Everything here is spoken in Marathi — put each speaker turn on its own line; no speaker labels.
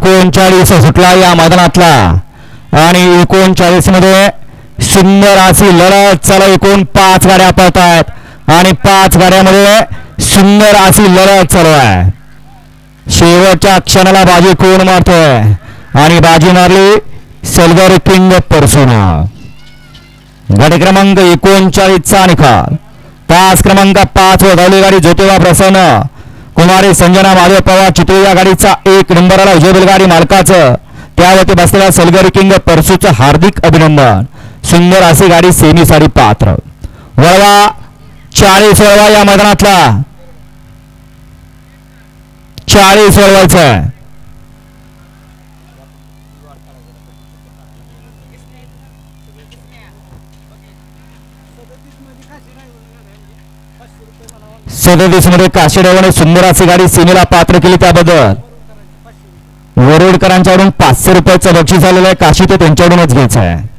एकोणचाळीस सुटला या मैदानातला. आणि एकोणचाळीसमध्ये सुंदर अशी लढत चला एकूण पाच गाड्या पळत आहेत आणि पाच गाड्यामध्ये सुंदर अशी लढत चालू आहे. शेवटच्या क्षणाला बाजी कोण मारतोय? आणि बाजी मारली सलगर किंग परसोना. गाडी क्रमांक एकोणचाळीसचा निकाल. तास क्रमांक पाच व धावली गाडी ज्योतिबा प्रसन्न. कुमारी संजना माधव पवार चितळी या गाडीचा एक नंबरला विजय गाडी मालकाचं. त्यावरती बसलेल्या सलगरी किंग परसूचं हार्दिक अभिनंदन. सुंदर अशी गाडी सेमी साडी पात्र. वळवा चाळीस वळवा या मैदानातला. चाळीस वळवायचं सदतीसमध्ये काशीडेवाने सुंदर अशी गाडी सीमेला पात्र केली त्याबद्दल. वरोडकरांच्याकडून पाचशे रुपयाचं बक्षीस झालेलं आहे. काशी ते त्यांच्याकडूनच घ्यायचं आहे.